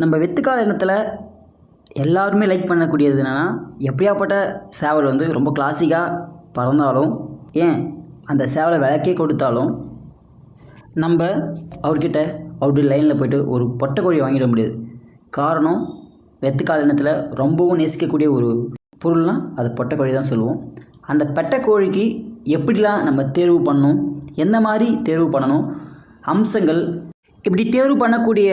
நம்ம வெத்துக்கால இனத்தில் எல்லாருமே லைக் பண்ணக்கூடியது என்னென்னா எப்படியாப்பட்ட சேவல் வந்து ரொம்ப கிளாசிக்காக பறந்தாலும் ஏன் அந்த சேவலை விளக்கே கொடுத்தாலும் நம்ம அவர்கிட்ட அவருடைய லைனில் போயிட்டு ஒரு பொட்டைக்கோழி வாங்கிட முடியாது. காரணம் வெத்துக்கால இனத்தில் ரொம்பவும் நேசிக்கக்கூடிய ஒரு பொருள்னால் அது பொட்டைக்கோழி தான் சொல்லுவோம். அந்த பெட்டைக்கோழிக்கு எப்படிலாம் நம்ம தேர்வு பண்ணணும் எந்த மாதிரி தேர்வு பண்ணணும் அம்சங்கள் இப்படி தேர்வு பண்ணக்கூடிய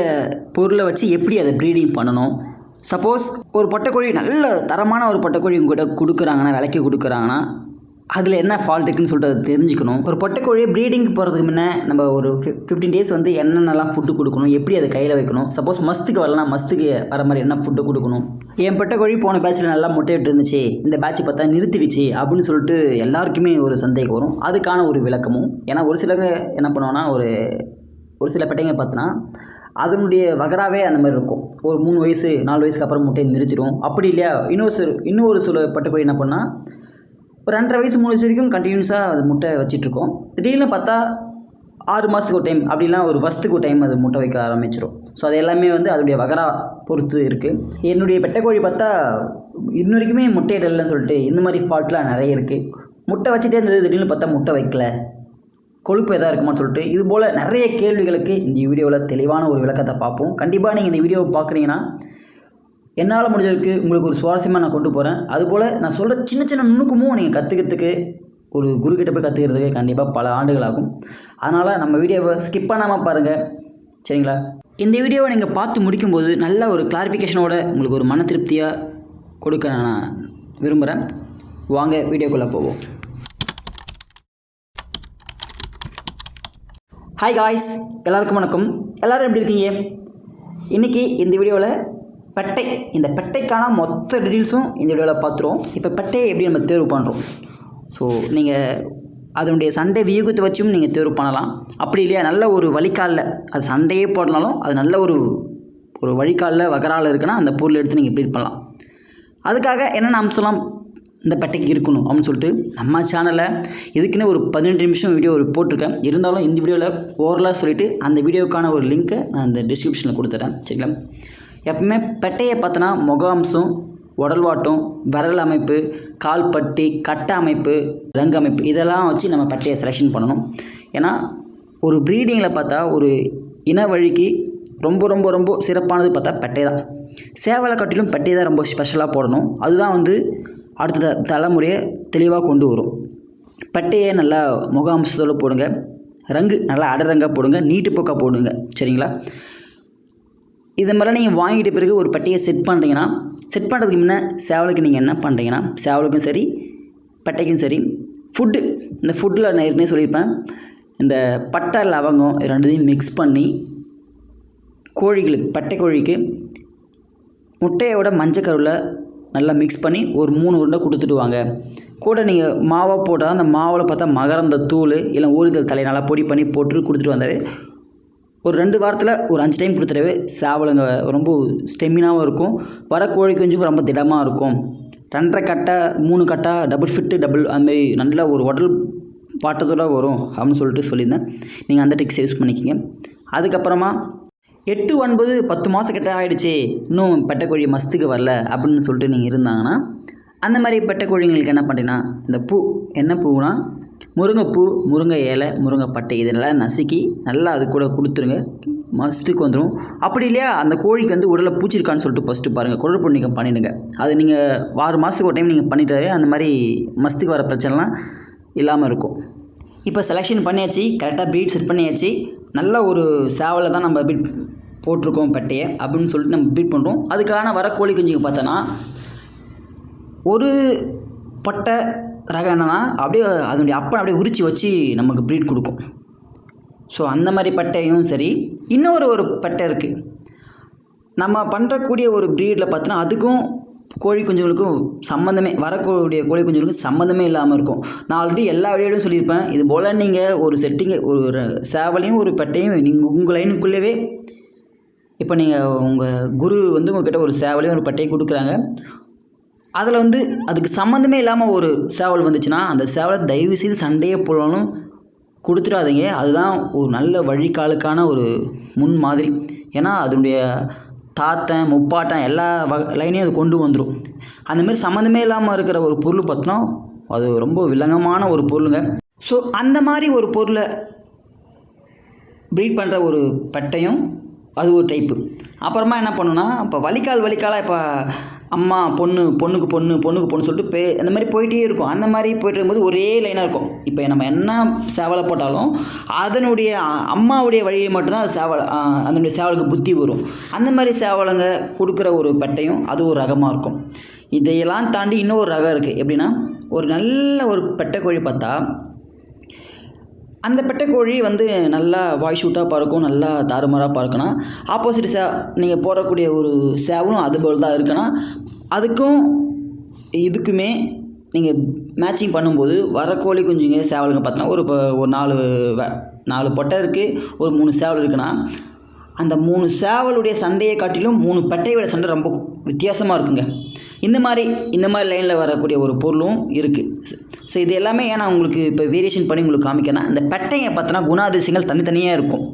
பொருளை வச்சு எப்படி அதை ப்ரீடிங் பண்ணணும்? சப்போஸ் ஒரு பொட்டைக்கோழி நல்ல தரமான ஒரு பொட்டைக்கோழி உங்ககிட்ட கொடுக்குறாங்கன்னா விலைக்கு கொடுக்குறாங்கன்னா அதில் என்ன ஃபால்ட் இருக்குன்னு சொல்லிட்டு அதை தெரிஞ்சுக்கணும். ஒரு பொட்டைக்கோழியை ப்ரீடிங் போகிறதுக்கு முன்னே நம்ம ஒரு ஃபிஃப்டீன் டேஸ் வந்து என்னென்னலாம் ஃபுட்டு கொடுக்கணும் எப்படி அதை கையில் வைக்கணும்? சப்போஸ் மஸ்த்துக்கு வரலாம் மஸ்த்துக்கு வர மாதிரி என்ன ஃபுட்டு கொடுக்கணும்? என் பொட்டைக்கோழி போன பேட்சில் நல்லா முட்டையிட்டு இருந்துச்சு இந்த பேட்ச் பார்த்தா நிறுத்திடுச்சு அப்படின்னு சொல்லிட்டு எல்லாருக்குமே ஒரு சந்தேகம் வரும். அதுக்கான ஒரு விளக்கமும் ஏன்னா ஒரு சிலங்க என்ன பண்ணுவோன்னா ஒரு ஒரு சில பெட்டைங்க பார்த்தோன்னா அதனுடைய வகராவே அந்த மாதிரி இருக்கும். ஒரு மூணு வயசு நாலு வயசுக்கு அப்புறம் முட்டையை நிறுத்திடும் அப்படி இல்லையா? இன்னொரு சில இன்னொரு சில பட்டுக்கோழி என்ன பண்ணால் ஒரு ரெண்டரை வயசு மூணு வயசு வரைக்கும் கண்டினியூஸாக அது முட்டை வச்சிட்ருக்கோம் திடீர்னு பார்த்தா ஆறு மாதத்துக்கு ஒரு டைம் அப்படிலாம் ஒரு வருஷத்துக்கு ஒரு டைம் அது முட்டை வைக்க ஆரம்பிச்சிடும் ஸோ அது எல்லாமே வந்து அதோடைய வகரா பொறுத்து இருக்குது என்னுடைய பெட்டைக்கோழி பார்த்தா இன்ன வரைக்குமே முட்டையிடலன்னு சொல்லிட்டு இந்த மாதிரி ஃபால்ட்லாம் நிறைய இருக்குது முட்டை வச்சுட்டே இருந்தது திடீர்னு பார்த்தா முட்டை வைக்கல. கொழுப்பு எதாக இருக்குமான்னு சொல்லிட்டு இது போல் நிறைய கேள்விகளுக்கு இந்த வீடியோவில் தெளிவான ஒரு விளக்கத்தை பார்ப்போம். கண்டிப்பாக நீங்கள் இந்த வீடியோவை பார்க்குறீங்கன்னா என்னால் முடிஞ்சதுக்கு உங்களுக்கு ஒரு சுவாரஸ்யமாக நான் கொண்டு போகிறேன் அதுபோல் நான் சொல்கிற சின்ன சின்ன நுணுக்கமும் நீங்கள் கற்றுக்கிறதுக்கு ஒரு குரு கிட்ட போய் கற்றுக்கிறதுக்கு கண்டிப்பாக பல ஆண்டுகள் ஆகும் அதனால் நம்ம வீடியோவை ஸ்கிப் பண்ணாமல் பாருங்கள் சரிங்களா? இந்த வீடியோவை நீங்கள் பார்த்து முடிக்கும்போது நல்ல ஒரு கிளாரிஃபிகேஷனோட உங்களுக்கு ஒரு மன திருப்தியாக கொடுக்க நான் விரும்புகிறேன் வாங்க வீடியோக்குள்ளே போவோம். ஹாய் காய்ஸ் எல்லாருக்கும் வணக்கம். எல்லோரும் எப்படி இருக்கீங்க? இன்றைக்கி இந்த வீடியோவில் பெட்டை இந்த பெட்டைக்கான மொத்த டீட்டெயில்ஸும் இந்த வீடியோவில் பார்த்துருவோம். இப்போ பெட்டையை எப்படி நம்ம தேர்வு பண்ணுறோம் ஸோ நீங்கள் அதனுடைய சண்டை வியூகத்தை வச்சும் நீங்கள் தேர்வு பண்ணலாம். அப்படி இல்லையா? நல்ல ஒரு வழிகாலில் அது சண்டையே போடனாலும் அது நல்ல ஒரு ஒரு வழிகாலில் வகரால் இருக்குன்னா அந்த பொருள் எடுத்து நீங்கள் ப்ரீட் பண்ணலாம். அதுக்காக என்னென்ன அம்சம்லாம் இந்த பட்டைக்கு இருக்கணும் அப்படின்னு சொல்லிட்டு நம்ம சேனலில் இதுக்குன்னு ஒரு பதினெட்டு நிமிஷம் வீடியோ ஒரு போட்டிருக்கேன். இருந்தாலும் இந்த வீடியோவில் ஓரலாக சொல்லிவிட்டு அந்த வீடியோக்கான ஒரு லிங்க்கை நான் இந்த டிஸ்கிரிப்ஷனில் கொடுத்துட்றேன் சரிங்களா? எப்பவுமே பெட்டையை பார்த்தோன்னா முக அம்சம் விரல் அமைப்பு கால் பட்டி கட்டை அமைப்பு ரங்க அமைப்பு இதெல்லாம் வச்சு நம்ம பட்டையை செலெக்ஷன் பண்ணணும். ஏன்னா ஒரு ப்ரீடிங்கில் பார்த்தா ஒரு இன வழிக்கு ரொம்ப ரொம்ப ரொம்ப சிறப்பானது பார்த்தா பெட்டை தான் சேவலை கட்டிலும் பெட்டை தான் ரொம்ப ஸ்பெஷலாக போடணும். அதுதான் வந்து அடுத்த தலைமுறையை தெளிவாக கொண்டு வரும். பட்டையை நல்லா முக அம்சத்தோடு போடுங்க. ரங்கு நல்லா அடரங்காக போடுங்க. நீட்டு போக்காக போடுங்க. சரிங்களா? இது மாதிரிலாம் நீங்கள் வாங்கிட்ட பிறகு ஒரு பட்டையை செட் பண்ணுறீங்கன்னா செட் பண்ணுறதுக்கு முன்னே சேவலுக்கு நீங்கள் என்ன பண்ணுறீங்கன்னா சேவலுக்கும் சரி பட்டைக்கும் சரி ஃபுட்டு இந்த ஃபுட்டில் நான் ஏற்கனவே சொல்லியிருப்பேன். இந்த பட்டை லவங்கம் ரெண்டுத்தையும் மிக்ஸ் பண்ணி கோழிகளுக்கு பட்டை கோழிக்கு முட்டையோட மஞ்சக்கருவில் நல்லா மிக்ஸ் பண்ணி ஒரு மூணு உருண்டை கொடுத்துட்டு வாங்க கூட நீங்கள் மாவை போட்டால் அந்த மாவில் பார்த்தா மகரந்த தூள் இல்லை ஊறுதல் தலை நல்லா பொடி பண்ணி போட்டு கொடுத்துட்டு வந்தாவே ஒரு ரெண்டு வாரத்தில் ஒரு அஞ்சு டைம் கொடுத்துடவே சேவலுங்க ரொம்ப ஸ்டெமினாகவும் இருக்கும். வர கோழி குஞ்சுக்கும் ரொம்ப திடமாக இருக்கும். ரெண்டரை கட்டை மூணு கட்டை டபுள் ஃபிட்டு டபுள் அதுமாரி நல்ல ஒரு உடல் பாட்டத்தோடு வரும் அப்படின்னு சொல்லிட்டு சொல்லியிருந்தேன். நீங்கள் அந்த டிக்ஸ் யூஸ் பண்ணிக்கிங்க. அதுக்கப்புறமா எட்டு ஒன்பது பத்து மாதம் கிட்ட ஆகிடுச்சி இன்னும் பெட்டைக்கோழி மஸ்துக்கு வரல அப்படின்னு சொல்லிட்டு நீங்கள் இருந்தாங்கன்னா அந்த மாதிரி பெட்டைக்கோழிங்களுக்கு என்ன பண்ணுறீங்கன்னா இந்த பூ என்ன பூனா முருங்கைப்பூ முருங்கை இலை முருங்கைப்பட்டை இதெல்லாம் நசுக்கி நல்லா அது கூட கொடுத்துருங்க. மஸ்ட்டுக்கு வந்துடும் அப்படி இல்லையா? அந்த கோழிக்கு வந்து உடலை பூச்சிருக்கான்னு சொல்லிட்டு ஃபஸ்ட்டு பாருங்கள் குழல் நீங்கள் பண்ணிவிடுங்க அது நீங்கள் ஆறு மாதத்துக்கு ஒரு டைம் நீங்கள் பண்ணிட்டாவே அந்த மாதிரி மஸ்துக்கு வர பிரச்சனைலாம் இல்லாமல் இருக்கும். இப்போ செலெக்ஷன் பண்ணியாச்சு. கரெக்டாக ப்ரீட் செட் பண்ணியாச்சு. நல்ல ஒரு சேவலை தான் நம்ம பீட் போட்டிருக்கோம் பட்டையை அப்படின்னு சொல்லிட்டு நம்ம பீட் பண்ணுறோம் அதுக்கான வர கோழி குஞ்சுங்க பார்த்தோன்னா ஒரு பட்டை ரகம் என்னென்னா அப்படியே அதனுடைய அப்பனை அப்படியே உரித்து வச்சு நமக்கு ப்ரீட் கொடுக்கும். ஸோ அந்த மாதிரி பட்டையும் சரி. இன்னொரு ஒரு பட்டை இருக்குது நம்ம பண்ணுறக்கூடிய ஒரு ப்ரீடில் பார்த்தோன்னா அதுக்கும் கோழி குஞ்சுகளுக்கும் சம்மந்தமே வரக்கூடிய கோழி குஞ்சுகளுக்கும் சம்மந்தமே இல்லாமல் இருக்கும். நான் ஆல்ரெடி எல்லா வீடியோலையும் சொல்லியிருப்பேன். இது போல் நீங்கள் ஒரு செட்டிங்கை ஒரு சேவலையும் ஒரு பட்டையும் நீங்கள் உங்கள் லைனுக்குள்ளேவே இப்போ நீங்கள் உங்கள் குரு வந்து உங்கள்கிட்ட ஒரு சேவலையும் ஒரு பட்டையும் கொடுக்குறாங்க. அதில் வந்து அதுக்கு சம்மந்தமே இல்லாமல் ஒரு சேவல் வந்துச்சுன்னா அந்த சேவலை தயவு செய்து சண்டையே போடணும். கொடுத்துடாதீங்க. அதுதான் ஒரு நல்ல வழிகாலுக்கான ஒரு முன் மாதிரி ஏன்னா அதனுடைய தாத்தன் முப்பாட்டன் எல்லா வகை லைனையும் அது கொண்டு வந்துடும் அந்தமாரி சம்மந்தமே இல்லாமல் இருக்கிற ஒரு பொருள் பார்த்தோன்னா அது ரொம்ப வில்லங்கமான ஒரு பொருளுங்க. ஸோ அந்த மாதிரி ஒரு பொருளை ப்ரீட் பண்ணுற ஒரு பெட்டையும் அது ஒரு டைப்பு அப்புறமா என்ன பண்ணுன்னா இப்போ வலிக்கால் வலிக்காலாக இப்போ அம்மா பொண்ணு பொண்ணுக்கு பொண்ணு பொண்ணுக்கு பொண்ணு சொல்லிட்டு பே அந்த மாதிரி போயிட்டே இருக்கும். அந்த மாதிரி போயிட்டு இருக்கும்போது ஒரே லைனாக இருக்கும். இப்போ நம்ம என்ன சேவலை போட்டாலும் அதனுடைய அம்மாவுடைய வழியை மட்டும்தான் அது சேவல் அதனுடைய சேவலுக்கு புத்தி வரும். அந்த மாதிரி சேவலுங்க கொடுக்குற ஒரு பெட்டையும் அது ஒரு ரகமாக இருக்கும். இதையெல்லாம் தாண்டி இன்னொரு ரகம் இருக்குது எப்படின்னா ஒரு நல்ல ஒரு பெட்டை கோழி பார்த்தா அந்த பெட்டைக்கோழி வந்து நல்லா வாய் ஷூட்டாக பறக்கும் நல்லா தாறுமாறாக பறக்குன்னா ஆப்போசிட் சே நீங்கள் போடக்கூடிய ஒரு சேவலும் அது போல் தான் இருக்குன்னா அதுக்கும் இதுக்குமே நீங்கள் மேட்சிங் பண்ணும்போது வர கோழி குஞ்சுங்க சேவலுங்க பார்த்தோன்னா ஒரு இப்போ ஒரு நாலு நாலு பொட்டை இருக்குது ஒரு மூணு சேவல் இருக்குன்னா அந்த மூணு சேவலுடைய சண்டையை காட்டிலும் மூணு பெட்டையோட சண்டை ரொம்ப வித்தியாசமாக இருக்குங்க. இந்த மாதிரி இந்த மாதிரி லைனில் வரக்கூடிய ஒரு பொருளும் இருக்குது ஸோ இது எல்லாமே ஏன்னா உங்களுக்கு இப்போ வேரியேஷன் பண்ணி உங்களுக்கு காமிக்கணும் இந்த பெட்டையை பார்த்தோன்னா குணாதிசயங்கள் தனித்தனியாக இருக்கும்.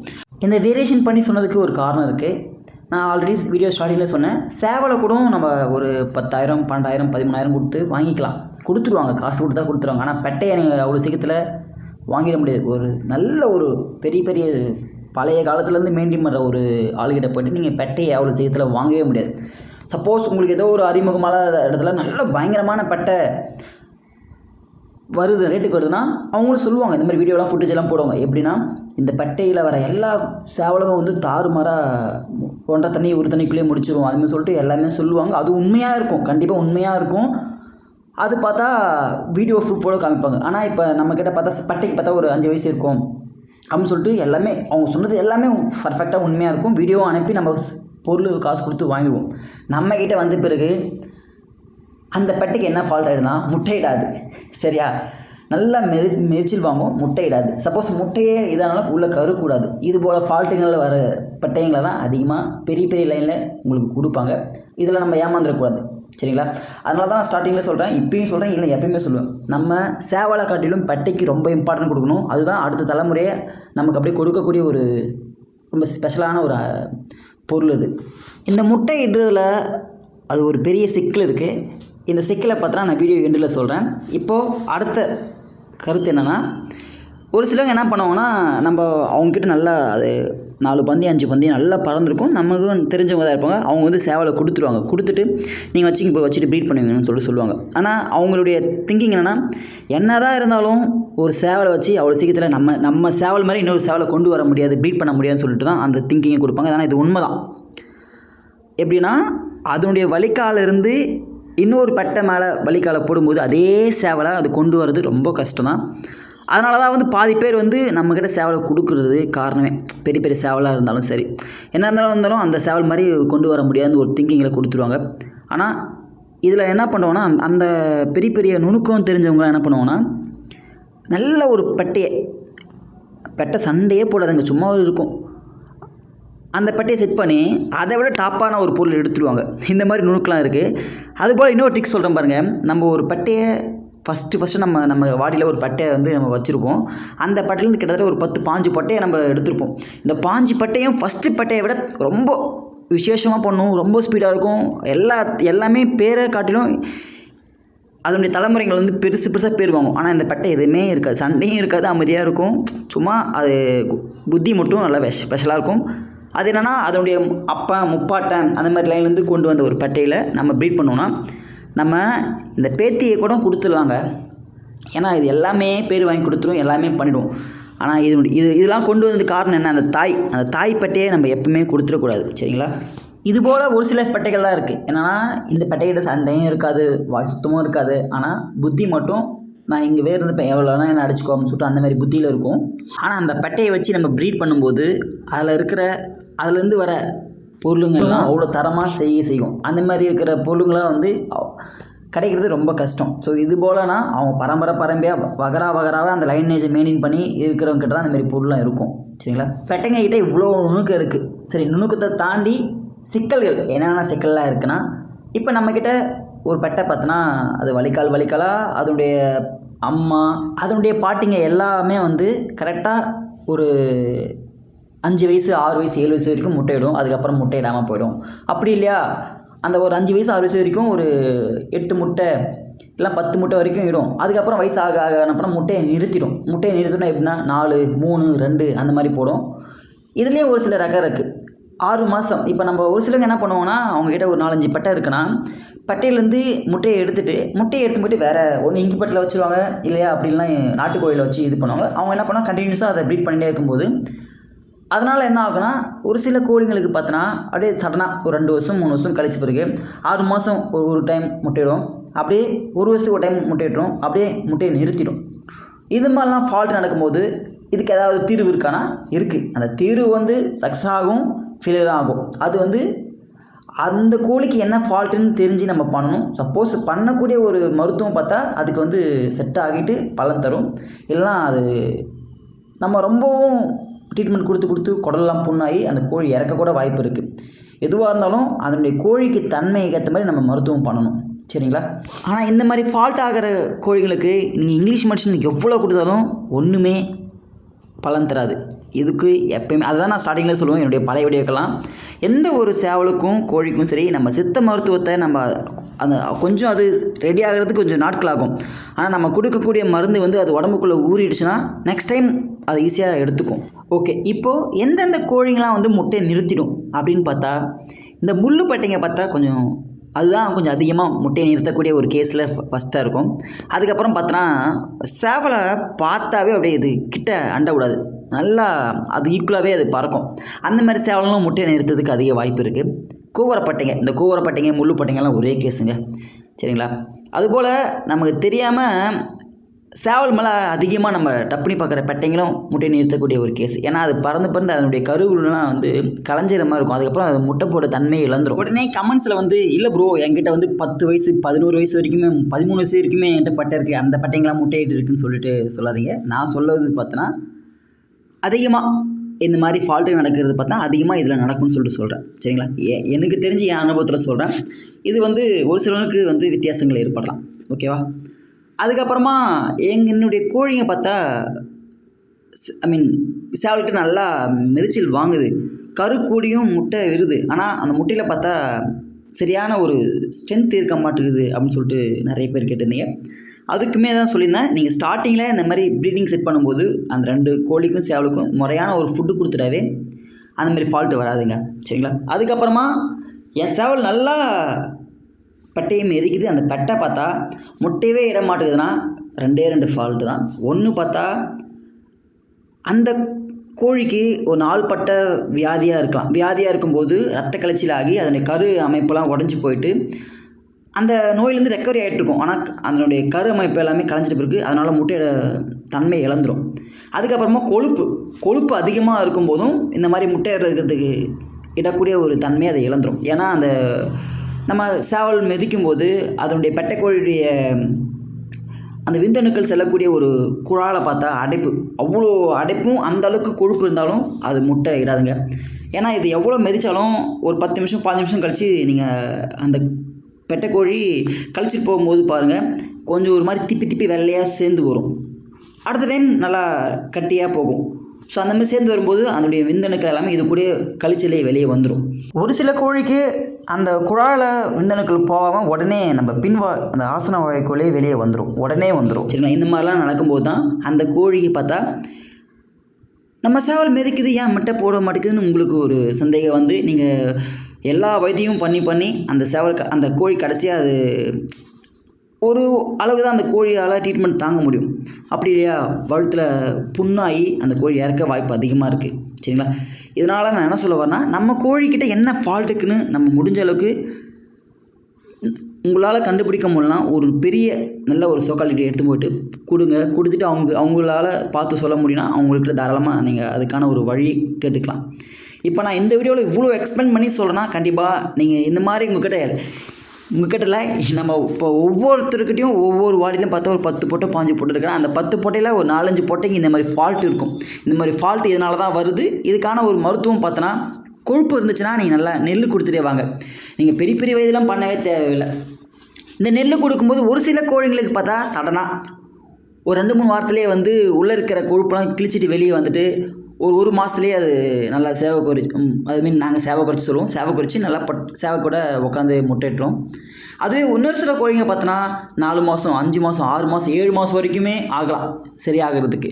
இந்த வேரியேஷன் பண்ணி சொன்னதுக்கு ஒரு காரணம் இருக்குது நான் ஆல்ரெடி வீடியோ ஸ்டார்டிங்கில் சொன்னேன். சேவலை கூட நம்ம ஒரு பத்தாயிரம் பன்னெண்டாயிரம் பதிமூணாயிரம் கொடுத்து வாங்கிக்கலாம். கொடுத்துருவாங்க. காசு கொடுத்தா கொடுத்துருவாங்க. ஆனால் பெட்டையை நீங்கள் அவ்வளோ சீக்கிரத்தில் வாங்கிட முடியாது. ஒரு நல்ல ஒரு பெரிய பெரிய பழைய காலத்துலேருந்து மெயின்டைன் பண்ணுற ஒரு ஆளுகிட்ட போயிட்டு நீங்கள் பெட்டையை அவ்வளோ சீக்கிரத்தில் வாங்கவே முடியாது. சப்போஸ் உங்களுக்கு ஏதோ ஒரு அறிமுகமான இடத்துல நல்ல பயங்கரமான பெட்டை வருது ரேட்டுக்கு வருதுன்னா அவங்களும் சொல்லுவாங்க இந்த மாதிரி வீடியோலாம் ஃபுட்டேஜ் எல்லாம் போடுவாங்க. எப்படின்னா இந்த பட்டையில் வர எல்லா சேவலகம் வந்து தாறுமாறாக ஒன்றரை தண்ணி ஒரு தண்ணிக்குள்ளேயே முடிச்சிடும் அதுமாதிரி சொல்லிட்டு எல்லாமே சொல்லுவாங்க. அது உண்மையாக இருக்கும். கண்டிப்பாக உண்மையாக இருக்கும். அது பார்த்தா வீடியோ ப்ரூஃபோட காமிப்பாங்க. ஆனால் இப்போ நம்மக்கிட்ட பார்த்தா பட்டைக்கு பார்த்தா ஒரு அஞ்சு வயசு இருக்கும். அப்படின்னு சொல்லிட்டு எல்லாமே அவங்க சொன்னது எல்லாமே பர்ஃபெக்டாக உண்மையாக இருக்கும். வீடியோ அனுப்பி நம்ம பொருள் காசு கொடுத்து வாங்கிடுவோம். நம்மக்கிட்ட வந்த பிறகு அந்த பெட்டைக்கு என்ன ஃபால்ட் ஆகிடுனா முட்டையிடாது. சரியா? நல்லா மெரி மெரிச்சில் வாங்கும் முட்டையிடாது. சப்போஸ் முட்டையே இதனால் உள்ளே கருக்கூடாது. இது போல் ஃபால்ட்டுங்களில் வர பட்டயங்களை தான் அதிகமாக பெரிய பெரிய லைனில் உங்களுக்கு கொடுப்பாங்க. இதில் நம்ம ஏமாந்துடக்கூடாது சரிங்களா? அதனால தான் நான் ஸ்டார்டிங்கில் சொல்கிறேன் இப்பயும் சொல்கிறேன் இல்லை எப்பயுமே சொல்லுவேன். நம்ம சேவலை காட்டிலும் பட்டைக்கு ரொம்ப இம்பார்ட்டன்ட் கொடுக்கணும். அதுதான் அடுத்த தலைமுறையை நமக்கு அப்படியே கொடுக்கக்கூடிய ஒரு ரொம்ப ஸ்பெஷலான ஒரு பொருள் இது இந்த முட்டை இடுறதுல அது ஒரு பெரிய சிக்கல் இருக்குது இந்த சிக்கலை பார்த்தா நான் வீடியோ எண்டில் சொல்கிறேன் இப்போது அடுத்த கருத்து என்னென்னா ஒரு சிலவங்க என்ன பண்ணுவாங்கன்னா நம்ம அவங்கக்கிட்ட நல்லா அது நாலு பந்தி அஞ்சு பந்தி நல்லா பறந்துருக்கும். நமக்கும் தெரிஞ்சவங்க தான் இருப்பாங்க. அவங்க வந்து சேவலை கொடுத்துருவாங்க. கொடுத்துட்டு நீங்கள் வச்சுங்க இப்போ வச்சுட்டு ப்ரீட் பண்ணுவீங்கன்னு சொல்லிட்டு சொல்லுவாங்க. ஆனால் அவங்களுடைய திங்கிங் என்னென்னா என்ன தான் இருந்தாலும் ஒரு சேவலை வச்சு அவ்வளோ சீக்கிரத்தில் நம்ம நம்ம சேவல் மாதிரி இன்னொரு சேவலை கொண்டு வர முடியாது ப்ரீட் பண்ண முடியாதுன்னு சொல்லிட்டு தான் அந்த திங்கிங்கை கொடுப்பாங்க. ஆனால் இது உண்மை தான் எப்படின்னா அதனுடைய வழிக்காலிருந்து இன்னொரு பட்டை மேலே வலிக்காலை போடும்போது அதே சேவலை அது கொண்டு வர்றது ரொம்ப கஷ்டம் தான் அதனால தான் வந்து பாதி பேர் வந்து நம்மக்கிட்ட சேவலை கொடுக்குறது காரணமே. பெரிய பெரிய சேவலாக இருந்தாலும் சரி. என்ன இருந்தாலும் இருந்தாலும் அந்த சேவல் மாதிரி கொண்டு வர முடியாதுன்னு ஒரு திங்கிங்கில் கொடுத்துருவாங்க. ஆனால் இதில் என்ன பண்ணுவோன்னா அந்த- அந்த பெரிய பெரிய நுணுக்கம் தெரிஞ்சவங்களாம் என்ன பண்ணுவோன்னா நல்ல ஒரு பட்டையை பெட்டை சண்டையே போடாதுங்க. சும்மா இருக்கும். அந்த பட்டையை செட் பண்ணி அதை விட டாப்பான ஒரு பொருள் எடுத்துருவாங்க இந்த மாதிரி நுணுக்கெலாம் இருக்குது அதுபோல் இன்னொரு ட்ரிக் சொல்கிறேன் பாருங்கள் நம்ம ஒரு பட்டையை ஃபஸ்ட்டு ஃபஸ்ட்டு நம்ம நம்ம வாடியில் ஒரு பட்டையை வந்து நம்ம வச்சுருப்போம். அந்த பட்டையிலேருந்து கிட்டத்தட்ட ஒரு பத்து பாஞ்சு பட்டையை நம்ம எடுத்திருப்போம். இந்த பாஞ்சு பட்டையும் ஃபஸ்ட்டு பட்டையை விட ரொம்ப விசேஷமாக பண்ணும் ரொம்ப ஸ்பீடாக இருக்கும். எல்லா எல்லாமே பேரை காட்டிலும் அதனுடைய தலைமுறைகள் வந்து பெருசு பெருசாக பேர் வாங்கும் ஆனால் இந்த பட்டை எதுவுமே இருக்காது. சண்டையும் இருக்காது அமைதியாக இருக்கும். சும்மா அது கு- புத்தி மட்டும் நல்லா ஸ்பெஷலாக இருக்கும். அது என்னென்னா அதனுடைய அப்பா முப்பாட்டன் அந்த மாதிரி லைன்லேருந்து கொண்டு வந்த ஒரு பட்டையில் நம்ம ப்ரீட் பண்ணோன்னா நம்ம இந்த பேத்தியை கூட கொடுத்துடலாங்க. ஏன்னா இது எல்லாமே பேர் வாங்கி கொடுத்துரும் எல்லாமே பண்ணிவிடுவோம் ஆனால் இது இது இதெல்லாம் கொண்டு வந்தது காரணம் என்ன? அந்த தாய் அந்த தாய் பட்டையை நம்ம எப்பவுமே கொடுத்துடக்கூடாது சரிங்களா? இது போல் ஒரு சில பட்டைகள் தான் இருக்குது என்னென்னா இந்த பட்டைகிட்ட சண்டையும் இருக்காது வாய் சுத்தமும் இருக்காது. ஆனால் புத்தி மட்டும் நான் இங்கே வேறு இருந்துப்பேன் எவ்வளோ வேணால் என்ன அடிச்சுக்கோ அப்படின்னு சொல்லிட்டு அந்த மாதிரி புத்தியில் இருக்கும். ஆனால் அந்த பட்டையை வச்சு நம்ம ப்ரீட் பண்ணும்போது அதில் இருக்கிற அதுலேருந்து வர பொருளுங்கள்லாம் அவ்வளோ தரமாக செய்ய செய்யும். அந்த மாதிரி இருக்கிற பொருளுங்களாம் வந்து கிடைக்கிறது ரொம்ப கஷ்டம். ஸோ இது போலனா அவங்க பரம்பரை பரம்பரையாக வகரா வகராவாக அந்த லைனேஜை மெயின்டைன் பண்ணி இருக்கிறவங்க கிட்ட தான் அந்தமாரி பொருள்லாம் இருக்கும். சரிங்களா? பெட்டைங்க இவ்வளோ நுணுக்கம் இருக்குது சரி நுணுக்கத்தை தாண்டி சிக்கல்கள் என்னென்ன சிக்கல்லாம் இருக்குன்னா இப்போ நம்மக்கிட்ட ஒரு பெட்டை பார்த்தோன்னா அது வலிக்கால் வலிக்காலாக அதனுடைய அம்மா அதனுடைய பாட்டிங்க எல்லாமே வந்து கரெக்டாக ஒரு அஞ்சு வயசு ஆறு வயசு ஏழு வயசு வரைக்கும் முட்டையிடும். அதுக்கப்புறம் முட்டையிடாமல் போயிடும். அப்படி இல்லையா? அந்த ஒரு அஞ்சு வயசு ஆறு வயசு வரைக்கும் ஒரு எட்டு முட்டை இல்லை பத்து முட்டை வரைக்கும் இடும். அதுக்கப்புறம் வயசு ஆக ஆக அப்புறம் முட்டையை நிறுத்திடும். முட்டையை நிறுத்தினா எப்படின்னா நாலு மூணு ரெண்டு அந்த மாதிரி போடும். இதுலேயே ஒரு சில ரகம் இருக்குது ஆறு மாதம் இப்போ நம்ம ஒரு சிலவங்க என்ன பண்ணுவாங்கன்னா அவங்ககிட்ட ஒரு நாலஞ்சு பட்டை இருக்குன்னா பட்டையிலேருந்து முட்டையை எடுத்துகிட்டு முட்டையை எடுத்து போயிட்டு வேறு ஒன்று இங்கி பட்டில் வச்சுருவாங்க. இல்லையா? அப்படின்னா நாட்டுக்கோழியில் வச்சு இது பண்ணுவாங்க. அவங்க என்ன பண்ணால் கண்டினியூஸாக அதை ப்ரீட் பண்ணிகிட்டே இருக்கும்போது அதனால் என்ன ஆகுனா ஒரு சில கோழிங்களுக்கு பார்த்தோன்னா அப்படியே சடனாக ஒரு ரெண்டு வருஷம் மூணு வருஷம் கழிச்ச பிறகு ஆறு மாதம் ஒரு ஒரு டைம் முட்டையிடும் அப்படியே ஒரு வருஷத்துக்கு ஒரு டைம் முட்டையிட்டுரும் அப்படியே முட்டையை நிறுத்திடும். இது மாதிரிலாம் ஃபால்ட் நடக்கும்போது இதுக்கு ஏதாவது தீர்வு இருக்கானா? இருக்குது அந்த தீர்வு வந்து சக்ஸஸ் ஆகும். ஃபெயிலியர் ஆகும். அது வந்து அந்த கோழிக்கு என்ன ஃபால்ட்டுன்னு தெரிஞ்சு நம்ம பண்ணணும். சப்போஸ் பண்ணக்கூடிய ஒரு மருத்துவம் பார்த்தா அதுக்கு வந்து செட் ஆகிட்டு பலன் தரும். இல்லைனா அது நம்ம ரொம்பவும் ட்ரீட்மெண்ட் கொடுத்து கொடுத்து குடலெல்லாம் புண்ணாகி அந்த கோழி இறக்கக்கூட வாய்ப்பு இருக்குது எதுவாக இருந்தாலும் அதனுடைய கோழிக்கு தன்மைக்கு ஏற்ற மாதிரி நம்ம மருத்துவம் பண்ணணும். சரிங்களா? ஆனால் இந்த மாதிரி ஃபால்ட் ஆகிற கோழிகளுக்கு நீங்கள் இங்கிலீஷ் மெடிசன் எவ்வளோ கொடுத்தாலும் ஒன்றுமே பலன் தராது இதுக்கு எப்பயுமே அதை தான் நான் ஸ்டார்டிங்கில் சொல்லுவேன் என்னுடைய பழைய வீடியோக்கெல்லாம். எந்த ஒரு சேவலுக்கும் கோழிக்கும் சரி நம்ம சித்த மருத்துவத்தை நம்ம அந்த கொஞ்சம் அது ரெடி ஆகிறதுக்கு கொஞ்சம் நாட்கள் ஆகும் ஆனால் நம்ம கொடுக்கக்கூடிய மருந்து வந்து அது உடம்புக்குள்ளே ஊறிடுச்சுன்னா நெக்ஸ்ட் டைம் அது ஈஸியாக எடுத்துக்கும். ஓகே இப்போது எந்தெந்த கோழிங்களாம் வந்து முட்டையை நிறுத்திடும் அப்படின்னு பார்த்தா இந்த முள்ளு பட்டைங்க பார்த்தா கொஞ்சம் அதுதான் கொஞ்சம் அதிகமாக முட்டையை நிறுத்தக்கூடிய ஒரு கேஸில் ஃபஸ்ட்டாக இருக்கும். அதுக்கப்புறம் பார்த்தோன்னா சேவலை பார்த்தாவே அப்படியே இது கிட்ட அண்டக்கூடாது நல்லா அது ஈக்குவலாகவே அது பறக்கும். அந்த மாதிரி சேவலும் முட்டையை நிறுத்துறதுக்கு அதிக வாய்ப்பு இருக்குது கூவரப்பட்டைங்க இந்த கூவரப்பட்டைங்க முள்ளுப்பட்டைங்கெல்லாம் ஒரே கேஸுங்க சரிங்களா? அதுபோல் நமக்கு தெரியாமல் சேவல் மேலே அதிகமாக நம்ம டப்புனி பார்க்குற பெட்டைங்களும் முட்டையை நிறுத்தக்கூடிய ஒரு கேஸ் ஏன்னா அது பறந்து பறந்து அதனுடைய கருவுலாம் வந்து கலைஞ்சிற மாதிரி இருக்கும். அதுக்கப்புறம் அது முட்டை போட தன்மையை இழந்துடும் உடனே கமெண்ட்ஸில் வந்து இல்லை ப்ரோ என்கிட்ட வந்து பத்து வயசு பதினோரு வயசு வரைக்குமே பதிமூணு வயசு வரைக்குமே என்கிட்ட பட்டை இருக்குது அந்த பட்டைங்களாம் முட்டையிட்டு இருக்குன்னு சொல்லிட்டு சொல்லாதீங்க. நான் சொல்லுவது பார்த்தோன்னா அதிகமாக இந்த மாதிரி ஃபால்ட்டு நடக்கிறது பார்த்தா அதிகமாக இதில் நடக்கும்னு சொல்லிட்டு சொல்கிறேன் சரிங்களா? எ- எனக்கு தெரிஞ்சு என் அனுபவத்தில் சொல்கிறேன் இது வந்து ஒரு சிலருக்கு வந்து வித்தியாசங்கள் ஏற்படலாம். ஓகேவா? அதுக்கப்புறமா எங்கள் என்னுடைய கோழிங்க பார்த்தா ஐ மீன் சேவல்கிட்ட நல்லா மெரிச்சல் வாங்குது. கரு கூடியும் முட்டை விருது. ஆனால் அந்த முட்டையில் பார்த்தா சரியான ஒரு ஸ்ட்ரென்த் இருக்க மாட்டேங்குது அப்படின்னு சொல்லிட்டு நிறைய பேர் கேட்டிருந்தீங்க. அதுக்குமே தான் சொல்லியிருந்தேன். நீங்கள் ஸ்டார்டிங்கில் இந்த மாதிரி ப்ரீடிங் செட் பண்ணும்போது அந்த ரெண்டு கோழிக்கும் சேவலுக்கும் முறையான ஒரு ஃபுட்டு கொடுத்துட்டாவே அந்த மாதிரி ஃபால்ட்டு வராதுங்க. சரிங்களா? அதுக்கப்புறமா என் சேவல் நல்லா பட்டையும் எதிக்குது அந்த பெட்டை பார்த்தா முட்டையவே இட மாட்டேங்குதுன்னா ரெண்டே ரெண்டு ஃபால்ட்டு தான். ஒன்று பார்த்தா அந்த கோழிக்கு ஒரு நாள்பட்ட வியாதியாக இருக்கலாம். வியாதியாக இருக்கும்போது ரத்த கலைச்சல் ஆகி அதனுடைய கரு அமைப்பெல்லாம் உடஞ்சி போயிட்டு அந்த நோயிலேருந்து ரெக்கவரி ஆகிட்டு இருக்கும். ஆனால் அதனுடைய கரு அமைப்பு எல்லாமே கலைஞ்சிட்டு பிறகு அதனால் முட்டையோட தன்மை இழந்துரும். அதுக்கப்புறமா கொழுப்பு. கொழுப்பு அதிகமாக இருக்கும்போதும் இந்த மாதிரி முட்டை இருக்கிறதுக்கு இடக்கூடிய ஒரு தன்மையை அதை இழந்துரும். ஏன்னா அந்த நம்ம சேவல் மிதிக்கும் போது அதனுடைய பெட்டைக்கோழியுடைய அந்த விந்தணுக்கள் செல்லக்கூடிய ஒரு குழாலை பார்த்தா அடைப்பு. அவ்வளோ அடைப்பும் அந்த அளவுக்கு கொழுப்பு இருந்தாலும் அது முட்டை இடாதுங்க ஏன்னா இது எவ்வளோ மிதித்தாலும் ஒரு பத்து நிமிஷம் பாஞ்சு நிமிஷம் கழித்து நீங்கள் அந்த பெட்டைக்கோழி கழிச்சிட்டு போகும்போது பாருங்கள் கொஞ்சம் ஒரு மாதிரி திப்பி திப்பி வெள்ளையாக சேர்ந்து வரும். அடுத்த டைம் நல்லா கட்டியாக போகும். ஸோ அந்த மாதிரி சேர்ந்து வரும்போது அதனுடைய விந்தணுக்கள் எல்லாமே இது கூட கழிச்சலே வெளியே வந்துடும் ஒரு சில கோழிக்கு அந்த குழாயில் விந்தணுக்கள் போகாமல் உடனே நம்ம பின்வா அந்த ஆசன வாய்க்குள்ளே வெளியே வந்துடும் உடனே வந்துடும் சரிங்களா? இந்த மாதிரிலாம் நடக்கும்போது தான் அந்த கோழிக்கு பார்த்தா நம்ம சேவல் மிதிக்குது ஏன் முட்டை போட மாட்டேங்குதுன்னு உங்களுக்கு ஒரு சந்தேகம் வந்து நீங்கள் எல்லா வைத்தியமும் பண்ணி பண்ணி அந்த சேவல் க- அந்த கோழி கடைசியாக அது ஒரு அளவு தான் அந்த கோழியால் ட்ரீட்மெண்ட் தாங்க முடியும். அப்படி இல்லையா? வழுத்தில் புண்ணாகி அந்த கோழி இறக்க வாய்ப்பு அதிகமாக இருக்குது சரிங்களா? இதனால் நான் என்ன சொல்ல வரேன்னா நம்ம கோழிக்கிட்ட என்ன ஃபால்ட் இருக்குன்னு நம்ம முடிஞ்ச அளவுக்கு உங்களால் கண்டுபிடிக்க முடியலாம் ஒரு பெரிய நல்ல ஒரு சோக்காலிட்டி எடுத்து போயிட்டு கொடுங்க. கொடுத்துட்டு அவங்க அவங்களால பார்த்து சொல்ல முடியும்னா அவங்கள்ட்ட தாராளமாக நீங்கள் அதுக்கான ஒரு வழி கேட்டுக்கலாம். இப்போ நான் இந்த வீடியோவில் இவ்வளோ எக்ஸ்பிளைன் பண்ணி சொல்கிறேன்னா கண்டிப்பாக நீங்கள் இந்த மாதிரி உங்கள்கிட்ட உங்ககிட்டல நம்ம இப்போ ஒவ்வொருத்தருக்கிட்டையும் ஒவ்வொரு வாடிலையும் பார்த்தா ஒரு பத்து போட்டோ பாஞ்சு போட்டு அந்த பத்து போட்டையில் ஒரு நாலஞ்சு போட்டைக்கு இந்த மாதிரி ஃபால்ட் இருக்கும். இந்த மாதிரி ஃபால்ட் இதனால தான் வருது? இதுக்கான ஒரு மருத்துவம் பார்த்தோன்னா கொழுப்பு இருந்துச்சுன்னா நீங்கள் நல்லா நெல் கொடுத்துட்டே வாங்க. நீங்கள் பெரிய பெரிய வயதெல்லாம் பண்ணவே தேவையில்லை. இந்த நெல் கொடுக்கும்போது ஒரு சில கோழிங்களுக்கு பார்த்தா சடனாக ஒரு ரெண்டு மூணு வாரத்துலேயே வந்து உள்ளே இருக்கிற கொழுப்பெல்லாம் கிழிச்சிட்டு வெளியே வந்துட்டு ஒரு ஒரு மாதத்துலேயே அது நல்லா சேவை குறி அது மீன் நாங்கள் சேவை குறித்து சொல்லுவோம். சேவை குறித்து நல்லா பட் சேவை கூட உட்காந்து முட்டையிட்டுரும். அதுவே இன்னொரு சில கோழிங்க பார்த்தோன்னா நாலு மாதம் அஞ்சு மாதம் ஆறு மாதம் ஏழு மாதம் வரைக்குமே ஆகலாம் சரியாகிறதுக்கு.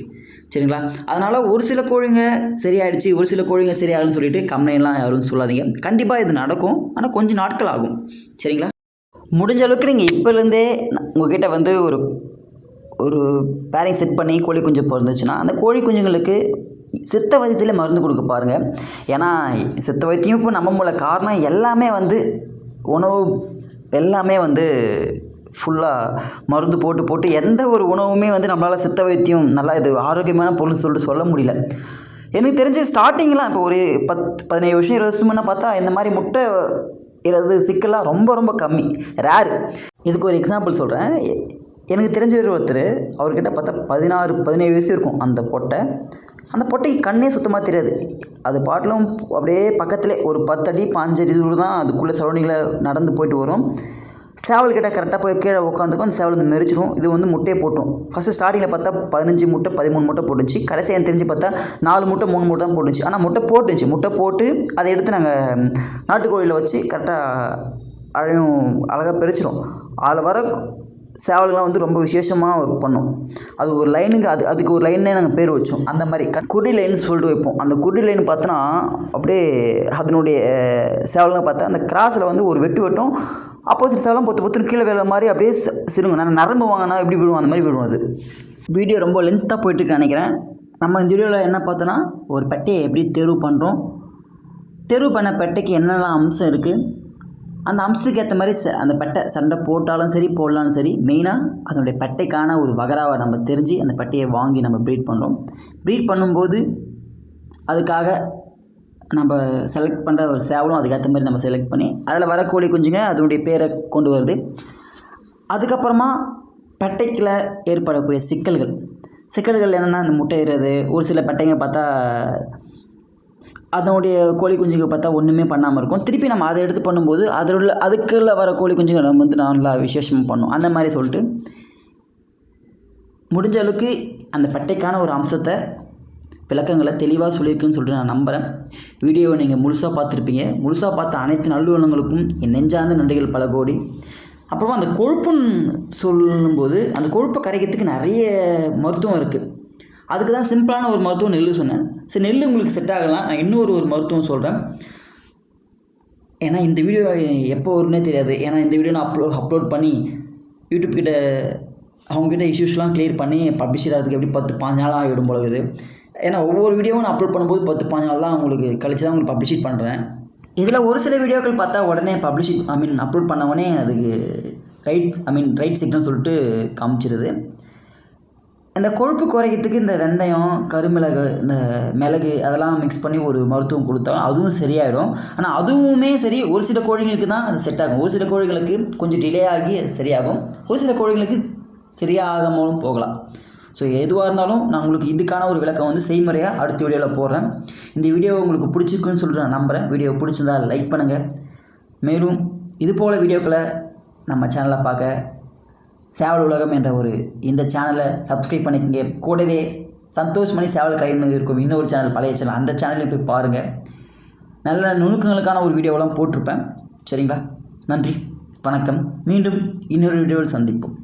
சரிங்களா? அதனால் ஒரு சில கோழிங்க சரியாயிடுச்சு ஒரு சில கோழிங்க சரியாகும்னு சொல்லிட்டு கம்ப்ளைண்ட்லாம் யாரும் சொல்லாதீங்க. கண்டிப்பாக இது நடக்கும் ஆனால் கொஞ்சம் நாட்கள் ஆகும். சரிங்களா? முடிஞ்ச அளவுக்கு நீங்கள் இப்போலேருந்தே உங்ககிட்ட வந்து ஒரு ஒரு பேரிங் செட் பண்ணி கோழி குஞ்சு பிறந்துச்சுன்னா அந்த கோழி குஞ்சுங்களுக்கு சித்த வைத்தியத்தில் மருந்து கொடுக்க பாருங்கள் ஏன்னா சித்த வைத்தியம் இப்போ நம்ப முடியல காரணம் எல்லாமே வந்து உணவு எல்லாமே வந்து ஃபுல்லாக மருந்து போட்டு போட்டு எந்த ஒரு உணவுமே வந்து நம்மளால் சித்த வைத்தியம் நல்லா இது ஆரோக்கியமான பொருள் சொல்லிட்டு சொல்ல முடியல. எனக்கு தெரிஞ்சு ஸ்டார்டிங்லாம் இப்போ ஒரு பத்து பதினேழு வருஷம் இருபது வருஷம் பார்த்தா இந்த மாதிரி முட்டை இறது சிக்கலாக ரொம்ப ரொம்ப கம்மி. ரேரு இதுக்கு ஒரு எக்ஸாம்பிள் சொல்கிறேன் எனக்கு தெரிஞ்சவர் ஒருத்தர் அவர்கிட்ட பார்த்தா பதினாறு பதினேழு வயசு இருக்கும் அந்த பொட்டை. அந்த பொட்டைக்கு கண்ணே சுத்தமாக தெரியாது. அது பாட்டிலும் அப்படியே பக்கத்தில் ஒரு பத்தடி பாஞ்சடி தூரம் தான் அதுக்குள்ளே சரௌண்டிங்கில் நடந்து போயிட்டு வரும். சேவல் கிட்ட கரெக்டாக போய் கீழே உட்காந்துக்கும் அந்த சேவல் வந்து மெரிச்சிடும் இது வந்து முட்டையை போட்டுரும். ஃபஸ்ட்டு ஸ்டார்டிங்கில் பார்த்தா பதினஞ்சு முட்டை பதிமூணு முட்டை போட்டுச்சு. கடைசி எனக்கு தெரிஞ்சு பார்த்தா நாலு முட்டை மூணு முட்டை தான் போட்டுச்சு. ஆனால் முட்டை போட்டுச்சு. முட்டை போட்டு அதை எடுத்து நாங்கள் நாட்டுக்கோழியில் வச்சு கரெக்டாக அழையும் அழகாக பிரிச்சிடும் அதில் வர சேவல்கள்லாம் வந்து ரொம்ப விசேஷமாக ஒர்க் பண்ணும். அது ஒரு லைனுக்கு அது அதுக்கு ஒரு லைனே நாங்கள் பேர் வச்சோம். அந்த மாதிரி க குருடி சொல்லிட்டு வைப்போம். அந்த குருடி லைன் பார்த்தோன்னா அப்படியே அதனுடைய சேவல்கள் பார்த்தா அந்த கிராஸில் வந்து ஒரு வெட்டு வெட்டும். ஆப்போசிட் சேவலாம் பொத்து பொத்துன்னு கீழே வேலை மாதிரி அப்படியே சிறுங்க நான் நரம்பு வாங்கினா எப்படி விடுவோம் அந்த மாதிரி விடுவோம் அது. வீடியோ ரொம்ப லென்த்தாக போயிட்டுருக்கு நினைக்கிறேன். நம்ம இந்த வீடியோவில் என்ன பார்த்தோன்னா ஒரு பெட்டையை எப்படி தேர்வு பண்ணுறோம் தேர்வு பண்ண பெட்டைக்கு என்னெல்லாம் அம்சம் இருக்குது அந்த அம்சத்துக்கு ஏற்ற மாதிரி ச- அந்த பட்டை சண்டை போட்டாலும் சரி போடலாலும் சரி மெயினாக அதனுடைய பட்டைக்கான ஒரு வகராவை நம்ம தெரிஞ்சு அந்த பட்டையை வாங்கி நம்ம ப்ரீட் பண்ணுறோம் ப்ரீட் பண்ணும்போது அதுக்காக நம்ம செலக்ட் பண்ணுற ஒரு சேவலும் அதுக்கேற்ற மாதிரி நம்ம செலக்ட் பண்ணி அதில் வர கோழி குஞ்சுங்க அதனுடைய பேரை கொண்டு வருது. அதுக்கப்புறமா பட்டைக்கில் ஏற்படக்கூடிய சிக்கல்கள். சிக்கல்கள் என்னென்னா அந்த முட்டையிறது ஒரு சில பட்டைங்க பார்த்தா அதனுடைய கோழி குஞ்சுங்க பார்த்தா ஒன்றுமே பண்ணாமல் இருக்கும். திருப்பி நம்ம அதை எடுத்து பண்ணும்போது அதில் உள்ள அதுக்குள்ள வர கோழி குஞ்சுகள் நம்ம வந்து நல்லா விசேஷமாக பண்ணும். அந்த மாதிரி சொல்லிட்டு முடிஞ்ச அளவுக்கு அந்த பட்டைக்கான ஒரு அம்சத்தை விளக்கங்களை தெளிவாக சொல்லியிருக்குன்னு சொல்லிட்டு நான் நம்புகிறேன் வீடியோவை நீங்கள் முழுசாக பார்த்துருப்பீங்க. முழுசாக பார்த்த அனைத்து நல்லுவலங்களுக்கும் என் நெஞ்சார்ந்த நன்றிகள் பல கோடி. அப்புறமா அந்த கொழுப்புன்னு சொல்லும்போது அந்த கொழுப்பை கரைக்கிறதுக்கு நிறைய மருத்துவம் இருக்குது அதுக்கு தான் சிம்பிளான ஒரு மருத்துவம் நெல் சொன்னேன். சரி நெல் உங்களுக்கு செட் ஆகலாம். நான் இன்னொரு ஒரு மருத்துவம் சொல்கிறேன் ஏன்னா இந்த வீடியோ எப்போ வரும்னே தெரியாது. ஏன்னா இந்த வீடியோ நான் அப்லோட் அப்லோட் பண்ணி யூடியூப் கிட்ட அவங்ககிட்ட இஷ்யூஸ்லாம் க்ளியர் பண்ணி பப்ளிஷ் ஆகிறதுக்கு எப்படி பத்து பாஞ்சு நாள் ஆகிடும் பொழுது ஏன்னா ஒவ்வொரு வீடியோவும் நான் அப்லோட் பண்ணும்போது பத்து பாஞ்சு நாள் தான் உங்களுக்கு கழிச்சு தான் உங்களுக்கு பப்ளிஷ் பண்ணுறேன் இதில் ஒரு சில வீடியோக்கள் பார்த்தா உடனே பப்ளிஷ் ஐ மீன் அப்லோட் பண்ண உடனே அதுக்கு rights I mean right signal சொல்லிட்டு காமிச்சிருது. இந்த கொழுப்பு குறைக்கிறதுக்கு இந்த வெந்தயம் கருமிளகு இந்த மிளகு அதெல்லாம் மிக்ஸ் பண்ணி ஒரு மருத்துவம் கொடுத்தா அதுவும் சரியாயிடும். ஆனால் அதுவுமே சரி ஒரு சில கோழிங்களுக்கு தான் அது செட் ஆகும். ஒரு சில கோழிகளுக்கு கொஞ்சம் டிலே ஆகி அது சரியாகும். ஒரு சில கோழிகளுக்கு சரியாகாமலும் போகலாம். ஸோ எதுவாக இருந்தாலும் நான் உங்களுக்கு இதுக்கான ஒரு விளக்கம் வந்து செய்முறையாக அடுத்த வீடியோவில் போடுறேன். இந்த வீடியோ உங்களுக்கு பிடிச்சிருக்குன்னு சொல்லிட்டு நான் நம்புகிறேன் வீடியோ பிடிச்சிருந்தா லைக் பண்ணுங்கள் மேலும் இது போல் வீடியோக்களை நம்ம சேனலை பார்க்க சேவல் உலகம் என்ற ஒரு இந்த சேனலை சப்ஸ்கிரைப் பண்ணிக்கங்க. கூடவே சந்தோஷ் மணி சேவல் கலைன்னு இருக்கும் இன்னொரு சேனல் பழைய சேனல் அந்த சேனலையும் போய் பாருங்கள் நல்ல நுணுக்கங்களுக்கான ஒரு வீடியோவெல்லாம் போட்டிருப்பேன். சரிங்களா? நன்றி. வணக்கம். மீண்டும் இன்னொரு வீடியோவில் சந்திப்போம்.